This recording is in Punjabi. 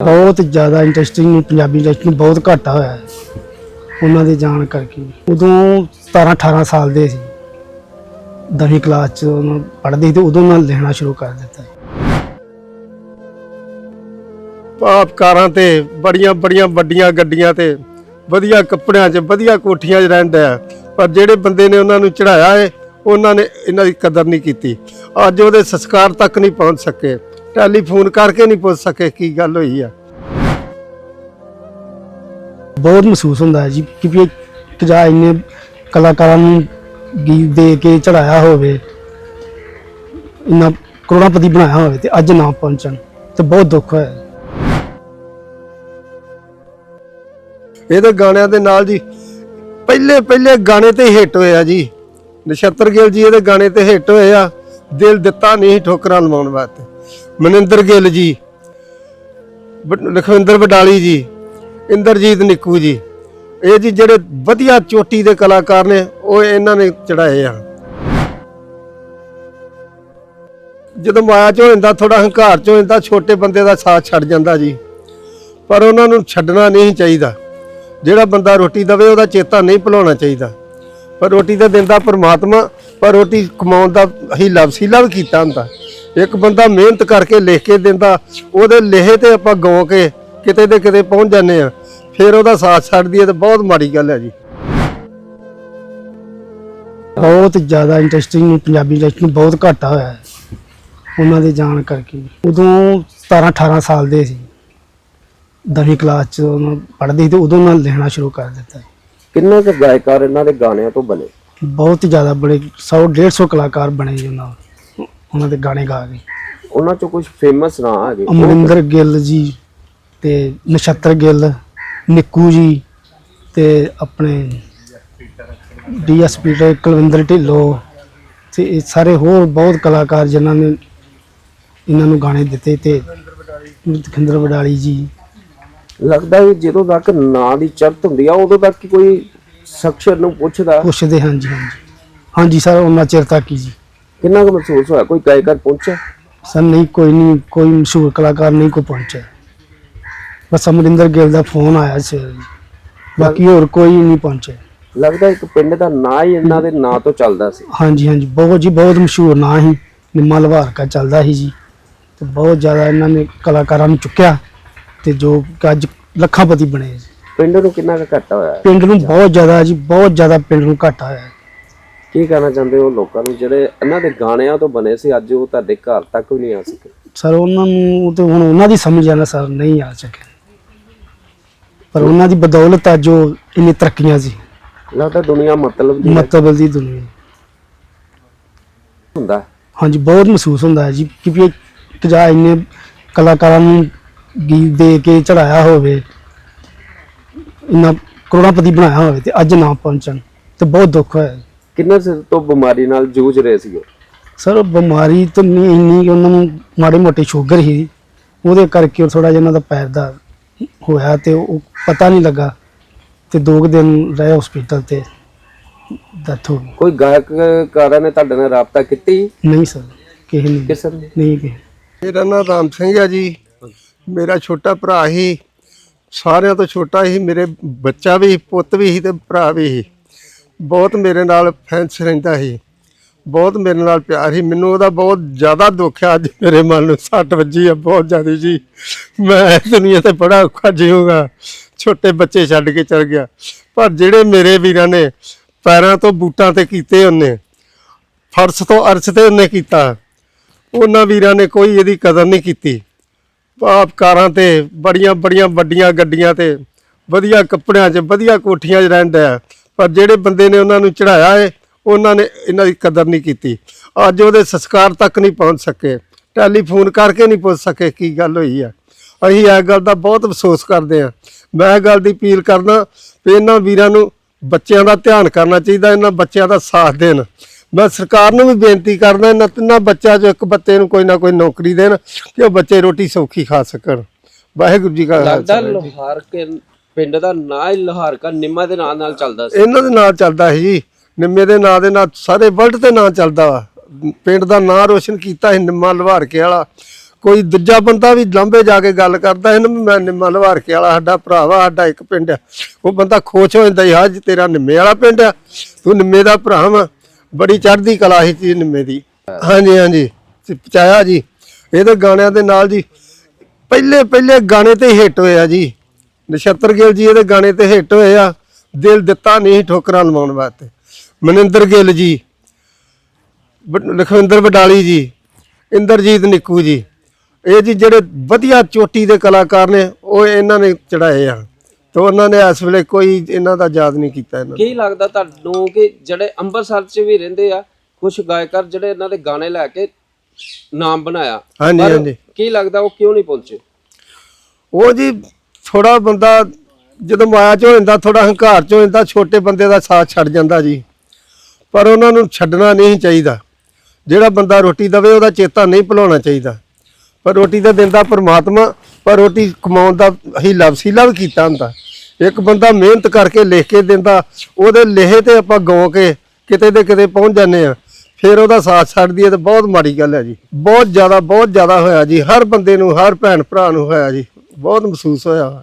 ਬਹੁਤ ਜ਼ਿਆਦਾ ਇੰਟਰਸਟਿੰਗ ਪੰਜਾਬੀ ਇੰਡਸਟਰੀ ਬਹੁਤ ਘਾਟਾ ਹੋਇਆ ਹੈ, ਉਹਨਾਂ ਦੇ ਜਾਣ ਕਰਕੇ। ਉਦੋਂ 17 18 ਸਾਲ ਦੇ ਸੀ। ਦਵੀਂ ਕਲਾਸ ਚ ਉਹਨਾਂ ਪੜ੍ਹਦੇ ਸੀ ਤੇ ਉਦੋਂ ਨਾਲ ਲਿਖਣਾ ਸ਼ੁਰੂ ਕਰ ਦਿੱਤਾ। ਪਾਪਕਾਰਾਂ ਤੇ ਬੜੀਆਂ ਬੜੀਆਂ ਵੱਡੀਆਂ ਗੱਡੀਆਂ ਤੇ ਵਧੀਆ ਕੱਪੜਿਆਂ 'ਚ, ਵਧੀਆ ਕੋਠੀਆਂ 'ਚ ਰਹਿੰਦਾ ਹੈ। ਪਰ ਜਿਹੜੇ ਬੰਦੇ ਨੇ ਉਹਨਾਂ ਨੂੰ ਚੜਾਇਆ ਹੈ, ਉਹਨਾਂ ਨੇ ਇਹਨਾਂ ਦੀ ਕਦਰ ਨਹੀਂ ਕੀਤੀ। ਅੱਜ ਉਹਦੇ ਸੰਸਕਾਰ ਤੱਕ ਨਹੀਂ ਪਹੁੰਚ ਸਕੇ। ਟੈਲੀਫੋਨ ਕਰਕੇ ਨਹੀਂ ਪੁੱਛ ਸਕੇ ਕੀ ਗੱਲ ਹੋਈ ਆ। ਬਹੁਤ ਮਹਿਸੂਸ ਹੁੰਦਾ ਹੈ ਜੀ ਕਿ ਵੀ ਇੱਕ ਜਾਂ ਇੰਨੇ ਕਲਾਕਾਰਾਂ ਨੂੰ ਗੀਤ ਦੇ ਕੇ ਚੜਾਇਆ ਹੋਵੇ। ਇੰਨਾ ਕਰੋੜਾਪਤੀ ਬਣਾਇਆ ਹੋਵੇ ਤੇ ਅੱਜ ਨਾ ਪਹੁੰਚਣ ਤੇ ਬਹੁਤ ਦੁੱਖ ਹੋਇਆ। ਇਹਦੇ ਗਾਣਿਆਂ ਦੇ ਨਾਲ ਜੀ ਪਹਿਲੇ ਪਹਿਲੇ ਗਾਣੇ ਤੇ ਹਿੱਟ ਹੋਇਆ ਜੀ। ਨਛੱਤਰ ਗਿੱਲ ਜੀ ਇਹਦੇ ਗਾਣੇ ਤੇ ਹਿੱਟ ਹੋਏ ਆ ਦਿਲ ਦਿੱਤਾ ਨਹੀਂ ਠੋਕਰਾਂ ਲਵਾਉਣ ਵਾਸਤੇ। ਮਨਿੰਦਰ ਗਿੱਲ ਜੀ ਬ- ਲਖਵਿੰਦਰ ਵਡਾਲੀ ਜੀ, ਇੰਦਰਜੀਤ ਨਿੱਕੂ ਜੀ, ਇਹ ਜੀ ਜਿਹੜੇ ਵਧੀਆ ਚੋਟੀ ਦੇ ਕਲਾਕਾਰ ਨੇ, ਉਹ ਇਹਨਾਂ ਨੇ ਚੜਾਏ ਆ। ਜਦੋਂ ਮਾਇਆ ਚ ਹੋ ਜਾਂਦਾ ਥੋੜਾ ਹੰਕਾਰ ਚ ਹੋ ਜਾਂਦਾ ਛੋਟੇ ਬੰਦੇ ਦਾ ਸਾਥ ਛੱਡ ਜਾਂਦਾ ਜੀ। ਪਰ ਉਹਨਾਂ ਨੂੰ ਛੱਡਣਾ ਨਹੀਂ ਚਾਹੀਦਾ। ਜਿਹੜਾ ਬੰਦਾ ਰੋਟੀ ਦਵੇ, ਉਹਦਾ ਚੇਤਾ ਨਹੀਂ ਭੁਲਾਉਣਾ ਚਾਹੀਦਾ। ਪਰ ਰੋਟੀ ਤਾਂ ਦਿੰਦਾ ਪਰਮਾਤਮਾ, ਪਰ ਰੋਟੀ ਕਮਾਉਣ ਦਾ ਹੀ ਵਸੀਲਾ ਵੀ ਕੀਤਾ ਹੁੰਦਾ। ਇੱਕ ਬੰਦਾ ਮਿਹਨਤ ਕਰਕੇ ਲਿਖ ਕੇ ਦਿੰਦਾ ਉਹਦੇ ਲਿਖੇ ਤੇ ਆਪਾਂ ਗਾਉ ਕੇ ਕਿਤੇ ਦੇ ਕਿਤੇ ਪਹੁੰਚ ਜਾਂਦੇ ਆ ਫਿਰ ਉਹਦਾ ਸਾਥ ਛੱਡ ਦਈਏ ਤਾਂ ਬਹੁਤ ਮਾੜੀ ਗੱਲ ਹੈ ਜੀ। ਬਹੁਤ ਜ਼ਿਆਦਾ ਇੰਟਰਸਟਿੰਗ ਪੰਜਾਬੀ ਇੰਡਸਟਰੀ ਬਹੁਤ ਘਾਟਾ ਹੋਇਆ ਹੈ ਉਹਨਾਂ ਦੇ ਜਾਣ ਕਰਕੇ। ਉਦੋਂ 17 18 ਸਾਲ ਦੇ ਸੀ। ਦਸਵੀਂ ਕਲਾਸ ਚ ਉਹਨਾਂ ਪੜ੍ਹਦੇ ਸੀ ਤੇ ਉਦੋਂ ਨਾਲ ਲਿਖਣਾ ਸ਼ੁਰੂ ਕਰ ਦਿੱਤਾ ਕਿੰਨੇ ਕੁ ਗਾਇਕਾਰ ਇਹਨਾਂ ਦੇ ਗਾਣਿਆਂ ਤੋਂ ਬਣੇ? ਬਹੁਤ ਹੀ ਜ਼ਿਆਦਾ ਬੜੇ 100 150 ਕਲਾਕਾਰ ਬਣੇ ਜੀ ਉਹਨਾਂ ਉਹਨਾਂ ਦੇ ਗਾਣੇ ਗਾ ਕੇ। ਉਹਨਾਂ ਚੋਂ ਕੁਝ ਫੇਮਸ ਨਾਂ ਹੈਗੇ ਉਹ ਅਮਰਿੰਦਰ ਗਿੱਲ ਜੀ ਤੇ ਨਛੱਤਰ ਗਿੱਲ ਨਿੱਕੂ ਜੀ ਤੇ ਆਪਣੇ ਡੀਐਸਪੀ ਤੇ ਕੁਲਵਿੰਦਰ ਢਿੱਲੋਂ ਤੇ ਇਹ ਸਾਰੇ ਹੋਰ ਬਹੁਤ ਕਲਾਕਾਰ ਜਿਨ੍ਹਾਂ ਨੇ ਇਹਨਾਂ ਨੂੰ ਗਾਣੇ ਦਿੱਤੇ ਤੇ ਖਿੰਦਰ ਵਡਾਲੀ ਜੀ। ਲੱਗਦਾ ਵੀ ਜਦੋਂ ਤੱਕ ਨਾਂ ਦੀ ਚਰਤ ਹੁੰਦੀ ਆ ਉਦੋਂ ਤੱਕ ਕੋਈ ਸ਼ਖਸ ਨੂੰ ਪੁੱਛਦਾ। ਪੁੱਛਦੇ ਹਾਂ ਜੀ ਹਾਂਜੀ। ਹਾਂਜੀ ਸਰ ਉਹਨਾਂ ਚਿਰ ਤੱਕ ਹੀ ਜੀ। ਕਿੰਨਾ ਕੁ ਮਹਿਸੂਸ ਹੋਇਆ? ਕੋਈ ਗਾਇਕਾਰ ਪਹੁੰਚਿਆ? ਸਰ ਨਹੀਂ ਕੋਈ ਨਹੀਂ ਕੋਈ ਮਸ਼ਹੂਰ ਕਲਾਕਾਰ ਨਹੀਂ ਕੋ ਪਹੁੰਚਿਆ। ਬਸ ਅਮਰਿੰਦਰ ਗਿੱਲ ਦਾ ਫੋਨ ਆਇਆ ਸੀ। ਬਾਕੀ ਹੋਰ ਕੋਈ ਨਹੀਂ ਪਹੁੰਚਿਆ। ਲੱਗਦਾ ਇੱਕ ਪਿੰਡ ਦਾ ਨਾਂ ਹੀ ਇਹਨਾਂ ਦੇ ਨਾਂ ਤੋਂ ਚੱਲਦਾ ਸੀ। ਹਾਂਜੀ ਹਾਂਜੀ। ਬਹੁਤ ਜੀ ਬਹੁਤ ਮਸ਼ਹੂਰ ਨਾਂ ਸੀ। ਨਿੰਮਾ ਲਵਾਰਕਾ ਚੱਲਦਾ ਸੀ ਜੀ। ਤੇ ਬਹੁਤ ਜ਼ਿਆਦਾ ਇਹਨਾਂ ਨੇ ਕਲਾਕਾਰਾਂ ਨੂੰ ਚੁੱਕਿਆ ਤੇ ਜੋ ਕਿ ਅੱਜ ਲੱਖਾਂਪਤੀ ਬਣੇ ਜੀ। ਪਿੰਡ ਨੂੰ ਕਿੰਨਾ ਕੁ ਘਾਟਾ ਹੋਇਆ? ਹੈ? ਪਿੰਡ ਨੂੰ ਬਹੁਤ ਜ਼ਿਆਦਾ ਜੀ ਬਹੁਤ ਜ਼ਿਆਦਾ ਪਿੰਡ ਨੂੰ ਘਾਟਾ ਹੋਇਆ। ਹੈ। ਕੀ ਕਹਿਣਾ ਚਾਹੁੰਦੇ ਹੋ ਲੋਕਾਂ ਨੂੰ? ਜਿਹੜੇ ਇਹਨਾਂ ਦੇ ਗਾਣਿਆਂ ਤੋਂ ਬਣੇ ਸੀ ਅੱਜ ਉਹ ਤੁਹਾਡੇ ਘਰ ਤੱਕ ਵੀ ਨਹੀਂ ਆ ਸਕੇ। ਸਰ ਉਹਨਾਂ ਨੂੰ ਤੇ ਹੁਣ ਉਹਨਾਂ ਦੀ ਸਮਝ ਆਣਾ ਸਰ ਨਹੀਂ ਆ ਸਕਿਆ ਪਰ ਉਹਨਾਂ ਦੀ ਬਦੌਲਤ ਅੱਜ ਜੋ ਇੰਨੀ ਤਰੱਕੀਆਂ ਸੀ। ਲੱਗਦਾ ਦੁਨੀਆ ਮਤਲਬ ਦੀ ਮਤਲਬ ਦੀ ਦੁਨੀਆ। ਹੁੰਦਾ ਹਾਂਜੀ ਬਹੁਤ ਮਹਿਸੂਸ ਹੁੰਦਾ ਹੈ ਜੀ ਕਿ ਵੀ ਇੱਕ ਜਾਂ ਇੰਨੇ ਕਲਾਕਾਰਾਂ ਨੂੰ ਗੀਤ ਦੇ ਕੇ ਚੜਾਇਆ ਹੋਵੇ ਇੰਨਾ ਕਰੋੜਾਪਤੀ ਬਣਾਇਆ ਹੋਵੇ ਤੇ ਅੱਜ ਨਾ ਪਹੁੰਚਣ ਤੇ ਬਹੁਤ ਦੁੱਖ ਹੋਇਆ ਕਿੰਨੇ ਸਿਰ ਤੋਂ ਬਿਮਾਰੀ ਨਾਲ ਜੂਝ ਰਹੇ ਸੀ ਉਹ ਸਰ ਬਿਮਾਰੀ ਤਾਂ ਨਹੀਂ ਇੰਨੀ ਕਿ ਉਹਨਾਂ ਨੂੰ ਮਾੜੀ ਮੋਟੀ ਸ਼ੂਗਰ ਸੀ। ਉਹਦੇ ਕਰਕੇ ਥੋੜਾ ਜਿਹਾ ਉਹਨਾਂ ਦਾ ਪੈਰ ਦਾ ਹੋਇਆ ਤੇ ਉਹ ਪਤਾ ਨਹੀਂ ਲੱਗਾ ਤੇ ਦੋ ਕੁ ਦਿਨ ਰਹੇ ਹਸਪੀਟਲ ਤੇ ਡੈਥ ਹੋ ਗਈ। ਕੋਈ ਗਾਇਕਕਾਰਾਂ ਨੇ ਤੁਹਾਡੇ ਨਾਲ ਰਾਬਤਾ ਕੀਤੀ? ਨਹੀਂ ਸਰ ਕਿਸੇ ਨੇ ਕਿਸੇ ਨੇ? ਨਹੀਂ ਕਿਸੇ ਮੇਰਾ ਨਾਮ ਰਾਮ ਸਿੰਘ ਹੈ ਜੀ। ਮੇਰਾ ਛੋਟਾ ਭਰਾ ਹੀ ਸਾਰਿਆਂ ਤੋਂ ਛੋਟਾ ਹੀ ਮੇਰੇ ਬੱਚਾ ਵੀ ਪੁੱਤ ਵੀ ਸੀ ਤੇ ਭਰਾ ਵੀ ਸੀ। ਬਹੁਤ ਮੇਰੇ ਨਾਲ ਫੈਂਸ ਰਹਿੰਦਾ ਸੀ। ਬਹੁਤ ਮੇਰੇ ਨਾਲ ਪਿਆਰ ਸੀ। ਮੈਨੂੰ ਉਹਦਾ ਬਹੁਤ ਜ਼ਿਆਦਾ ਦੁੱਖ ਹੈ ਅੱਜ ਮੇਰੇ ਮਨ ਨੂੰ ਸੱਟ ਵੱਜੀ ਆ ਬਹੁਤ ਜ਼ਿਆਦਾ ਜੀ। ਮੈਂ ਇਸ ਦੁਨੀਆ ਤੇ ਬੜਾ ਔਖਾ ਜੀਊਂਗਾ ਛੋਟੇ ਬੱਚੇ ਛੱਡ ਕੇ ਚਲ ਗਿਆ। ਪਰ ਜਿਹੜੇ ਮੇਰੇ ਵੀਰਾਂ ਨੇ ਪੈਰਾਂ ਤੋਂ ਬੂਟਾਂ ਤੇ ਕੀਤੇ ਉਹਨੇ, ਫਰਸ਼ ਤੋਂ ਅਰਸ਼ ਤੇ ਉਹਨੇ ਕੀਤਾ, ਉਹਨਾਂ ਵੀਰਾਂ ਨੇ ਕੋਈ ਇਹਦੀ ਕਦਰ ਨਹੀਂ ਕੀਤੀ। ਆਪ ਕਾਰਾਂ ਤੇ ਬੜੀਆਂ ਬੜੀਆਂ ਵੱਡੀਆਂ ਗੱਡੀਆਂ ਤੇ, ਵਧੀਆ ਕੱਪੜਿਆਂ 'ਚ, ਵਧੀਆ ਕੋਠੀਆਂ 'ਚ ਰਹਿੰਦਾ। ਪਰ ਜਿਹੜੇ ਬੰਦੇ ਨੇ ਉਹਨਾਂ ਨੂੰ ਚੜਾਇਆ ਹੈ ਉਹਨਾਂ ਨੇ ਇਹਨਾਂ ਦੀ ਕਦਰ ਨਹੀਂ ਕੀਤੀ। ਅੱਜ ਉਹਦੇ ਸੰਸਕਾਰ ਤੱਕ ਨਹੀਂ ਪਹੁੰਚ ਸਕੇ। ਟੈਲੀਫੋਨ ਕਰਕੇ ਨਹੀਂ ਪੁੱਛ ਸਕੇ ਕੀ ਗੱਲ ਹੋਈ ਹੈ ਅਸੀਂ ਇਹ ਗੱਲ ਦਾ ਬਹੁਤ ਅਫਸੋਸ ਕਰਦੇ ਹਾਂ। ਮੈਂ ਇਹ ਗੱਲ ਦੀ ਅਪੀਲ ਕਰਦਾ ਵੀ ਇਹਨਾਂ ਵੀਰਾਂ ਨੂੰ ਬੱਚਿਆਂ ਦਾ ਧਿਆਨ ਕਰਨਾ ਚਾਹੀਦਾ ਇਹਨਾਂ ਬੱਚਿਆਂ ਦਾ ਸਾਥ ਦੇਣ। ਮੈਂ ਸਰਕਾਰ ਨੂੰ ਵੀ ਬੇਨਤੀ ਕਰਦਾ ਇਹਨਾਂ ਤਿੰਨਾਂ ਬੱਚਿਆਂ 'ਚੋਂ ਇੱਕ ਬੱਚੇ ਨੂੰ ਕੋਈ ਨਾ ਕੋਈ ਨੌਕਰੀ ਦੇਣ ਕਿ ਉਹ ਬੱਚੇ ਰੋਟੀ ਸੌਖੀ ਖਾ ਸਕਣ। ਵਾਹਿਗੁਰੂ ਜੀ ਕਾ ਲੱਗਦਾ ਖਾਲਸਾ। ਲੋਹਾਰ ਕੇ ਪਿੰਡ ਦਾ ਨਾਂ ਹੀ ਲੋਹਾਰ ਨਿੰਮਾ ਦੇ ਨਾਂ ਨਾਲ ਚੱਲਦਾ ਸੀ। ਇਹਨਾਂ ਦੇ ਨਾਂ ਚੱਲਦਾ ਸੀ ਨਿੰਮੇ ਦੇ ਨਾਂ ਦੇ ਨਾਲ ਸਾਰੇ ਵਰਲਡ ਤੇ ਨਾਂ ਚੱਲਦਾ। ਵਾ ਪਿੰਡ ਦਾ ਨਾਂ ਰੋਸ਼ਨ ਕੀਤਾ ਸੀ, ਨਿੰਮਾ ਲਵਾਰਕੇ ਵਾਲਾ। ਕੋਈ ਦੂਜਾ ਬੰਦਾ ਵੀ ਲੰਬੇ ਜਾ ਕੇ ਗੱਲ ਕਰਦਾ ਇਹਨੂੰ ਮੈਂ ਨਿੰਮਾ ਲਵਾਰ ਵਾਲਾ, ਸਾਡਾ ਭਰਾ ਸਾਡਾ ਇੱਕ ਪਿੰਡ ਆ। ਉਹ ਬੰਦਾ ਖੁਸ਼ ਹੋ ਜਾਂਦਾ ਹਾਂ ਜੀ, ਤੇਰਾ ਨਿੰਮੇ ਵਾਲਾ ਪਿੰਡ ਆ। ਤੂੰ ਨਿੰਮੇ ਦਾ ਭਰਾ ਵਾ। ਬੜੀ ਚੜ੍ਹਦੀ ਕਲਾ ਸੀ ਜੀ ਨਿੰਮੇ ਦੀ। ਹਾਂਜੀ ਹਾਂਜੀ। ਤੇ ਪਹੁੰਚਾਇਆ ਜੀ। ਇਹਦੇ ਗਾਣਿਆਂ ਦੇ ਨਾਲ ਜੀ ਪਹਿਲੇ ਪਹਿਲੇ ਗਾਣੇ ਤੇ ਹਿੱਟ ਹੋਇਆ ਜੀ। ਨਛੱਤਰ ਗਿੱਲ ਜੀ ਇਹਦੇ ਗਾਣੇ ਤੇ ਹਿੱਟ ਹੋਏ ਆ। ਦਿਲ ਦਿੱਤਾ ਨਹੀਂ ਠੋਕਰਾਂ ਲਵਾਉਣ ਵਾਸਤੇ। ਮਨਿੰਦਰ ਗਿੱਲ ਜੀ ਲਖਵਿੰਦਰ ਵਡਾਲੀ ਜੀ ਇੰਦਰਜੀਤ ਨਿੱਕੂ ਜੀ। ਇਹ ਜੀ ਜਿਹੜੇ ਵਧੀਆ ਚੋਟੀ ਦੇ ਕਲਾਕਾਰ ਨੇ ਉਹ ਇਹਨਾਂ ਨੇ ਚੜਾਏ ਆ। ਤੇ ਉਹਨਾਂ ਨੇ ਇਸ ਵੇਲੇ ਕੋਈ ਇਹਨਾਂ ਦਾ ਯਾਦ ਨਹੀਂ ਕੀਤਾ ਇਹਨਾਂ। ਕੀ ਲੱਗਦਾ ਤੁਹਾਨੂੰ ਕਿ ਜਿਹੜੇ ਅੰਮ੍ਰਿਤਸਰ 'ਚ ਵੀ ਰਹਿੰਦੇ ਆ ਕੁਝ ਗਾਇਕਰ ਜਿਹੜੇ ਇਹਨਾਂ ਦੇ ਗਾਣੇ ਲੈ ਕੇ ਨਾਮ ਬਣਾਇਆ? ਹਾਂਜੀ ਹਾਂਜੀ। ਕੀ ਲੱਗਦਾ ਉਹ ਕਿਉਂ ਨਹੀਂ ਪਹੁੰਚੇ? ਉਹ ਜੀ ਥੋੜਾ ਬੰਦਾ ਜਦੋਂ ਮਾਇਆ ਚ ਹੋ ਜਾਂਦਾ ਥੋੜਾ ਹੰਕਾਰ ਚ ਹੋ ਜਾਂਦਾ, ਛੋਟੇ ਬੰਦੇ ਦਾ ਸਾਥ ਛੱਡ ਜਾਂਦਾ ਜੀ। ਪਰ ਉਹਨਾਂ ਨੂੰ ਛੱਡਣਾ ਨਹੀਂ ਚਾਹੀਦਾ। ਜਿਹੜਾ ਬੰਦਾ ਰੋਟੀ ਦਵੇ, ਉਹਦਾ ਚੇਤਾ ਨਹੀਂ ਭੁਲਾਉਣਾ ਚਾਹੀਦਾ। ਪਰ ਰੋਟੀ ਤਾਂ ਦਿੰਦਾ ਪਰਮਾਤਮਾ, ਪਰ ਰੋਟੀ ਕਮਾਉਣ ਦਾ ਹੀਲਾ ਵਸੀਲਾ ਵੀ ਕੀਤਾ ਹੁੰਦਾ। ਇੱਕ ਬੰਦਾ ਮਿਹਨਤ ਕਰਕੇ ਲਿਖ ਕੇ ਦਿੰਦਾ, ਉਹਦੇ ਲੇਹੇ ਤੇ ਆਪਾਂ ਗਾਉ ਕੇ ਕਿਤੇ ਦੇ ਕਿਤੇ ਪਹੁੰਚ ਜਾਂਦੇ ਆ ਫਿਰ ਉਹਦਾ ਸਾਥ ਛੱਡਦੀ ਹੈ ਤਾਂ ਬਹੁਤ ਮਾੜੀ ਗੱਲ ਹੈ ਜੀ। ਬਹੁਤ ਜ਼ਿਆਦਾ ਬਹੁਤ ਜ਼ਿਆਦਾ ਹੋਇਆ ਜੀ। ਹਰ ਬੰਦੇ ਨੂੰ, ਹਰ ਭੈਣ ਭਰਾ ਨੂੰ ਹੋਇਆ ਜੀ। ਬਹੁਤ ਮਹਿਸੂਸ ਹੋਇਆ।